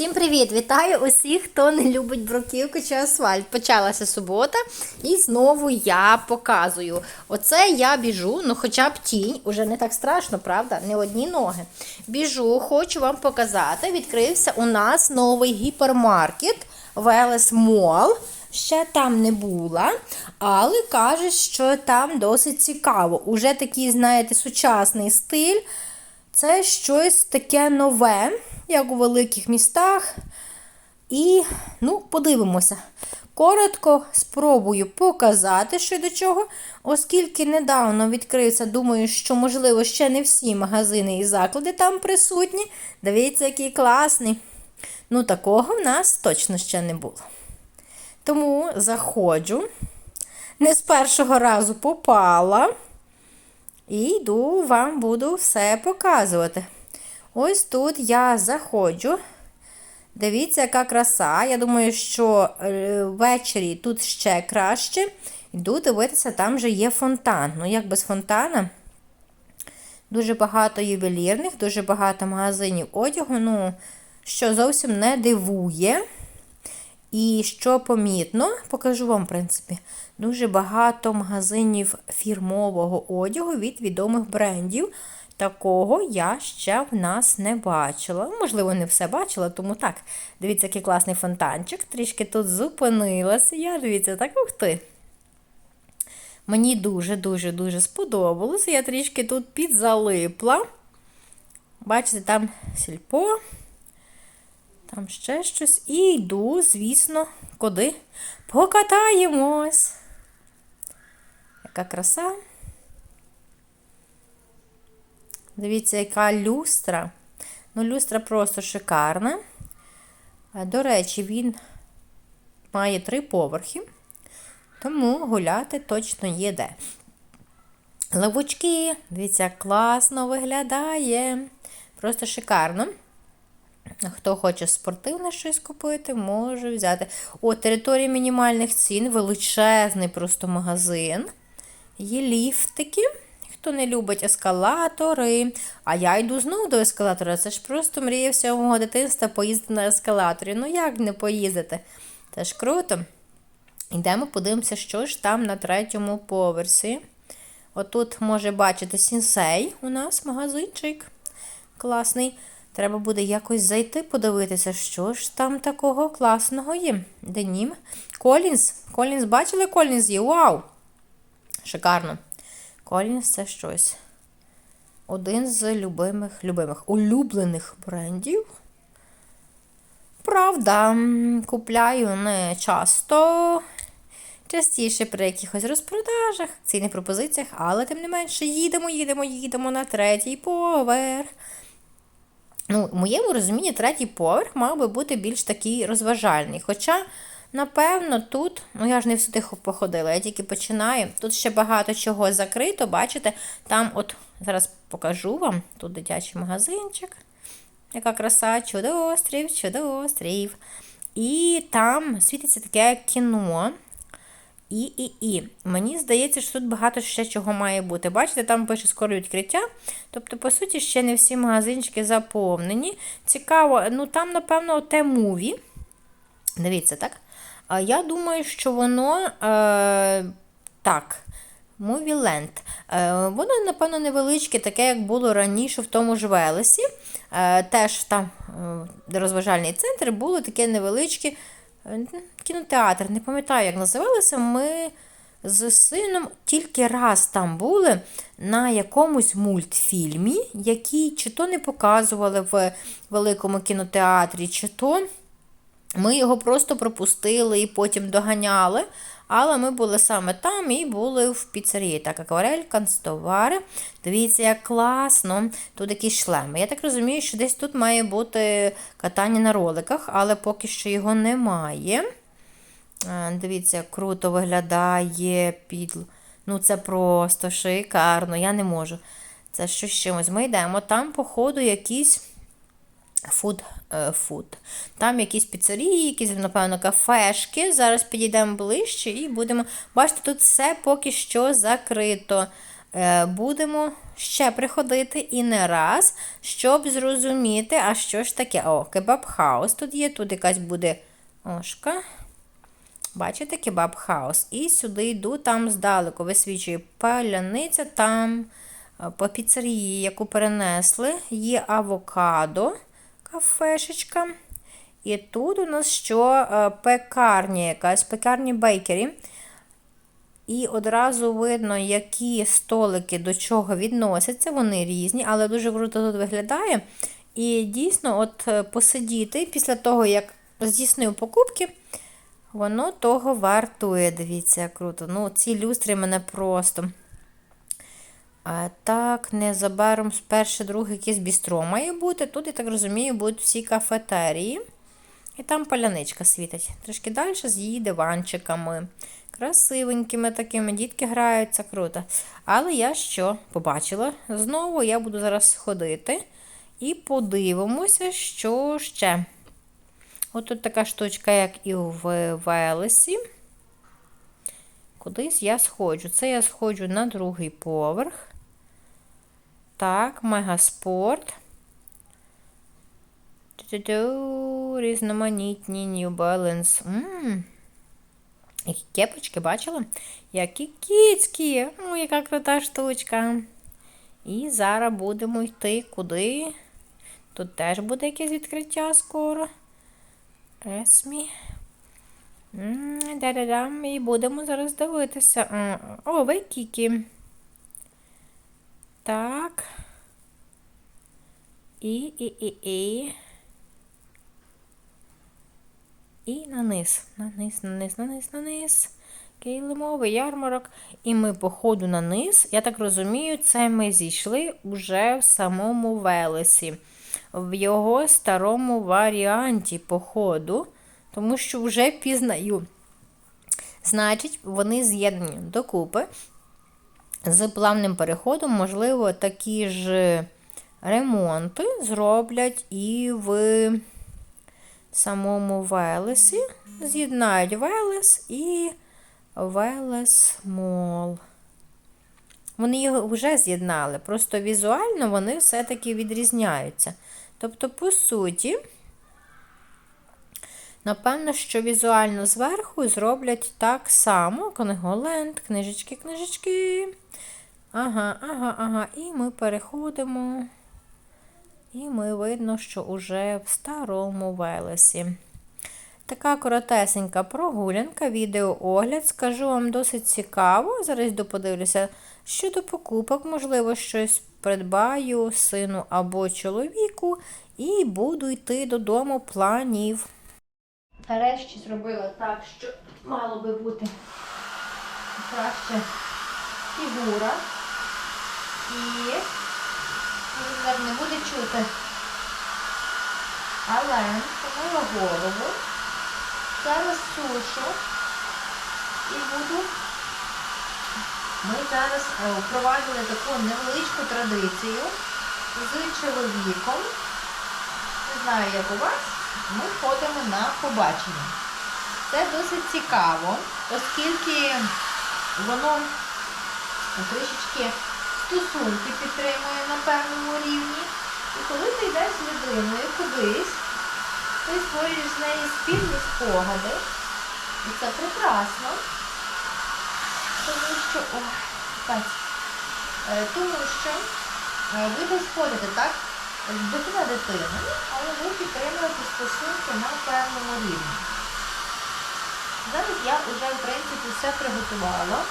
Всім привіт! Вітаю усіх, хто не любить бруківку чи асфальт. Почалася субота, і знову я показую. Оце я біжу, ну хоча б тінь, уже не так страшно, правда? Не одні ноги. Біжу, хочу вам показати. Відкрився у нас новий гіпермаркет Велес Мол. Ще там не була, але кажуть, що там досить цікаво. Уже такий, знаєте, сучасний стиль. Це щось таке нове, як у великих містах. І, ну, подивимося. Коротко спробую показати, що до чого, оскільки недавно відкрився, думаю, що, можливо, ще не всі магазини і заклади там присутні. Дивіться, який класний. Ну, такого в нас точно ще не було. Тому заходжу. Не з першого разу попала. І йду, вам буду все показувати. Ось тут я заходжу. Дивіться, яка краса. Я думаю, що е, ввечері тут ще краще. Йду дивитися, там же є фонтан. Ну, як без фонтана. Дуже багато ювелірних, дуже багато магазинів одягу, ну, що зовсім не дивує. І що помітно, покажу вам, в принципі, дуже багато магазинів фірмового одягу від відомих брендів. Такого я ще в нас не бачила. Можливо, не все бачила, тому так. Дивіться, який класний фонтанчик. Трішки тут зупинилася. Я дивіться, так ух ти. Мені дуже-дуже-дуже сподобалося. Я трішки тут підзалипла. Бачите, там сільпо. Там ще щось. І йду, звісно, куди? Покатаємось. Яка краса. Дивіться, яка люстра. Ну, люстра просто шикарна. До речі, він має три поверхи, тому гуляти точно є де. Лавочки, дивіться, класно виглядає. Просто шикарно. Хто хоче спортивне щось купити, може взяти. О, територія мінімальних цін, величезний просто магазин. Є ліфтики. Хто не любить ескалатори. А я йду знову до ескалатора. Це ж просто мрія всього мого дитинства поїздити на ескалаторі. Ну як не поїздити? Це ж круто. Йдемо, подивимося, що ж там на третьому поверсі. Отут може бачити сінсей у нас магазинчик. Класний. Треба буде якось зайти, подивитися, що ж там такого класного є. Денім. Колінс. Колінс, бачили, Колінс є? Вау! Шикарно. Колінс це щось. Один з любимих, любимих, улюблених брендів. Правда, купляю не часто. Частіше при якихось розпродажах, цінних пропозиціях, але тим не менше їдемо, їдемо, їдемо на третій поверх. Ну, в моєму розумінні, третій поверх мав би бути більш такий розважальний. Хоча, напевно, тут, ну я ж не всюди походила, я тільки починаю. Тут ще багато чого закрито, бачите, там, от, зараз покажу вам, тут дитячий магазинчик. Яка краса, чудо-острів, чудо-острів. І там світиться таке кіно. І, і, і. Мені здається, що тут багато ще чого має бути. Бачите, там пише скоро відкриття. Тобто, по суті, ще не всі магазинчики заповнені. Цікаво, ну там, напевно, те муві. Дивіться, так? А я думаю, що воно е, так. Movieland. Е, Воно, напевно, невеличке, таке, як було раніше в тому ж Велесі. Е, Теж там, де розважальний центр, було таке невеличке кінотеатр. Не пам'ятаю, як називалося. Ми з сином тільки раз там були на якомусь мультфільмі, який чи то не показували в великому кінотеатрі, чи то ми його просто пропустили і потім доганяли. Але ми були саме там і були в піцерії. Так, акварель, канцтовари. Дивіться, як класно. Тут якісь шлеми. Я так розумію, що десь тут має бути катання на роликах, але поки що його немає. Дивіться, як круто виглядає під. Ну, це просто шикарно, я не можу. Це щось чимось. Ми йдемо. Там, походу, якісь фуд. Фуд. Там якісь піцерії, якісь, напевно, кафешки. Зараз підійдемо ближче і будемо. Бачите, тут все поки що закрито. е, будемо ще приходити і не раз, щоб зрозуміти, а що ж таке. О, кебаб-хаус тут є, тут якась буде ошка. Бачите, кебаб-хаус. І сюди йду, там здалеку висвічує паляниця, там е, по піцерії, яку перенесли, є авокадо, кафешечка. І тут у нас що Е, пекарня якась, пекарня бейкері. І одразу видно, які столики до чого відносяться. Вони різні, але дуже круто тут виглядає. І дійсно, от е, посидіти після того, як здійснив покупки, воно того вартує. Дивіться, круто. Ну, ці люстри мене просто. Так, незабаром перше, друге якесь бістро має бути. Тут, я так розумію, будуть всі кафетерії. І там паляничка світить. Трішки далі з її диванчиками. Красивенькими такими, дітки граються, круто. Але я що побачила? Знову я буду зараз ходити і подивимося, що ще. От тут така штучка, як і в Велесі. Кудись я сходжу. Це я сходжу на другий поверх. Так, мегаспорт. Різноманітні New Balance. М, Які кепочки, бачила? Які кіцькі. Ну, яка крута штучка. І зараз будемо йти куди. Тут теж буде якесь відкриття скоро. Есмі. М, Да-да-дам. І будемо зараз дивитися. О, Вайкікі. Так. І, і, і, і. І на низ, на низ, на низ, на низ, на низ. Килимовий ярмарок. І ми по ходу на низ, я так розумію, це ми зійшли вже в самому Велесі, в його старому варіанті походу, тому що вже пізнаю. Значить, вони з'єднані докупи. З плавним переходом, можливо, такі ж ремонти зроблять і в самому Велесі. З'єднають Велес і Велес Мол. Вони його вже з'єднали, просто візуально вони все-таки відрізняються. Тобто, по суті, напевно, що візуально зверху зроблять так само книголенд, книжечки, книжечки. Ага, ага, ага. І ми переходимо. І ми видно, що уже в старому Велесі. Така коротесенька прогулянка, відеоогляд. Скажу вам досить цікаво. Зараз йду подивлюся, щодо покупок, можливо, щось придбаю сину або чоловіку, і буду йти додому планів. Нарешті зробила так, що мало би бути краще фігура. І не буде чути. Але помила голову. Зараз сушу і буду. Ми зараз е, впровадили таку невеличку традицію з чоловіком. Не знаю, як у вас, ми ходимо на побачення. Це досить цікаво, оскільки воно трішечки стосунки підтримує на певному рівні. І коли ти йдеш з людиною кудись, ти створюєш з нею спільні спогади. І це прекрасно. Тому що, о, Е, тому що е, ви десь ходите, так? Дитина дитина, але ви підтримуєте стосунки на певному рівні. Зараз я вже, в принципі, все приготувала,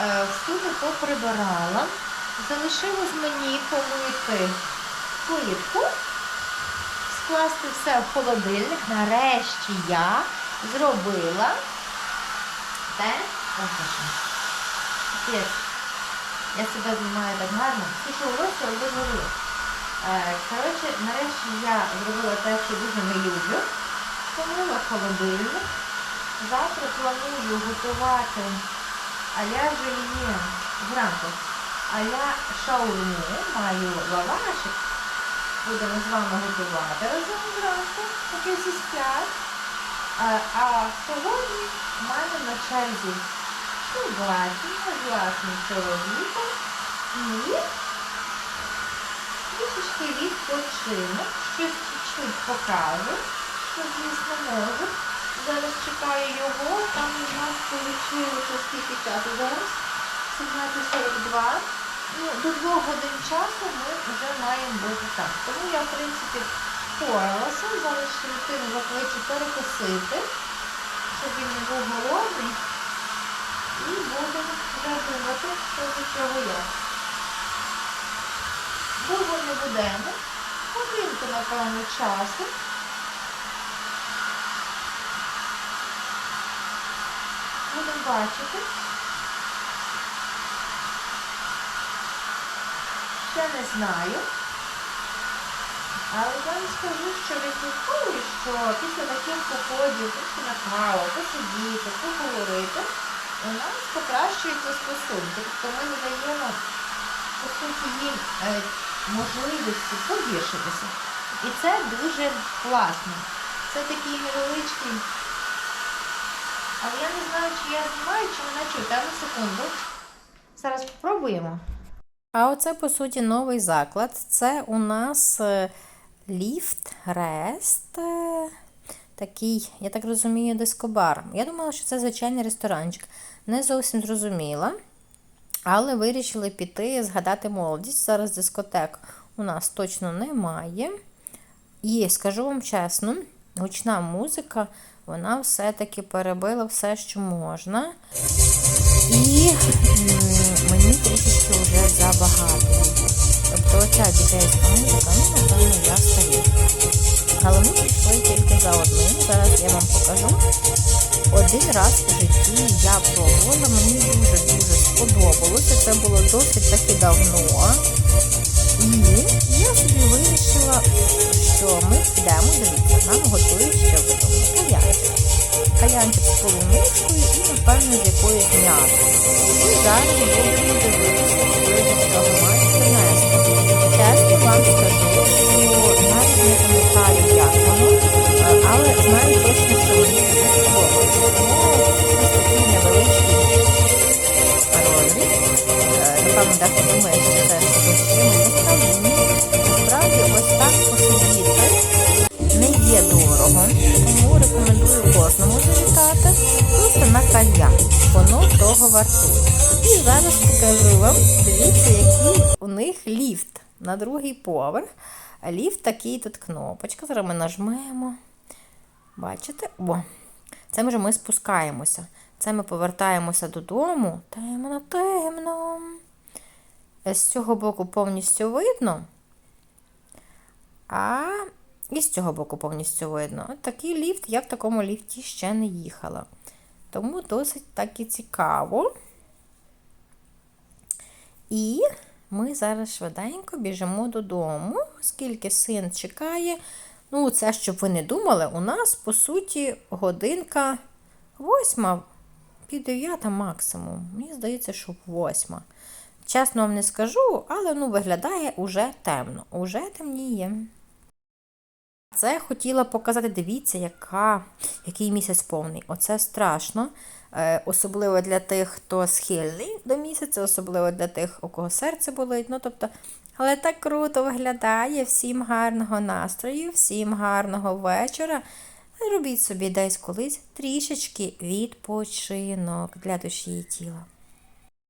е, всюди поприбирала. Залишилось мені помити плитку, скласти все в холодильник. Нарешті я зробила те. Я себе знімаю так гарно. Що волосся обезгоріло. Е, Коротше, нарешті я зробила те, що дуже не люблю. Помила холодильник. Завтра планую готувати а-ля жильє зранку. А-ля шаурму, маю лавашик. Будемо з вами готувати разом зранку, поки всі сплять. А, а сьогодні в мене на черзі з власним чоловіком І трішечки відпочину, щось чуть-чуть покажу, що, звісно, можу. Зараз чекаю його, там у нас вийшло скільки часу зараз? 17.42. Ну, до двох годин часу ми вже маємо бути там. Тому я, в принципі, впоралася. Зараз дитину закличу перекусити, щоб він був голодний. І будемо вже що до чого як. Будемо. Годинку, напевно, часу. Будемо бачити. Ще не знаю. Але я вам скажу, що відслідковую, що після таких походів, після на каву, посидіти, поговорити, у нас покращуються стосунки. Тобто ми не даємо, по суті, їм е, можливості погіршитися. І це дуже класно. Це такий невеличкий. Але я не знаю, чи я знімаю, чи мене чути. На секунду. Зараз спробуємо. А оце, по суті, новий заклад. Це у нас е, ліфт, рест. е, Такий, я так розумію, дискобар. Я думала, що це звичайний ресторанчик. Не зовсім зрозуміла. Але вирішили піти згадати молодість. Зараз дискотек у нас точно немає. І скажу вам чесно, гучна музика, вона все-таки перебила все, що можна. І мені трішечки вже забагато. Тобто оця дітейська музика, ну, напевно, я старію. Але ми прийшли тільки за одним. Зараз я вам покажу. Один раз в житті я пробувала, мені дуже-дуже сподобалося. Це було досить таки давно. І я собі вирішила, що ми підемо, дивіться, нам готують ще вдома каянчик. Каянчик з полуничкою і, напевно, з якоюсь м'ясом. І зараз будемо дивитися, вартує. І зараз покажу вам, дивіться, який у них ліфт на другий поверх. Ліфт такий тут кнопочка. Зараз ми нажмемо. Бачите? О, це вже ми спускаємося. Це ми повертаємося додому. Темно, темно. З цього боку повністю видно. А і з цього боку повністю видно. От такий ліфт, я в такому ліфті ще не їхала. Тому досить так і цікаво. І ми зараз швиденько біжимо додому, оскільки син чекає. Ну, це, щоб ви не думали, у нас, по суті, годинка восьма, пів дев'ята максимум. Мені здається, що восьма. Чесно вам не скажу, але ну, виглядає уже темно, уже темніє. Це хотіла показати, дивіться, яка, який місяць повний. Оце страшно. Е, особливо для тих, хто схильний до місяця, особливо для тих, у кого серце болить. Ну, тобто, але так круто виглядає. Всім гарного настрою, всім гарного вечора. Робіть собі десь колись трішечки відпочинок для душі і тіла.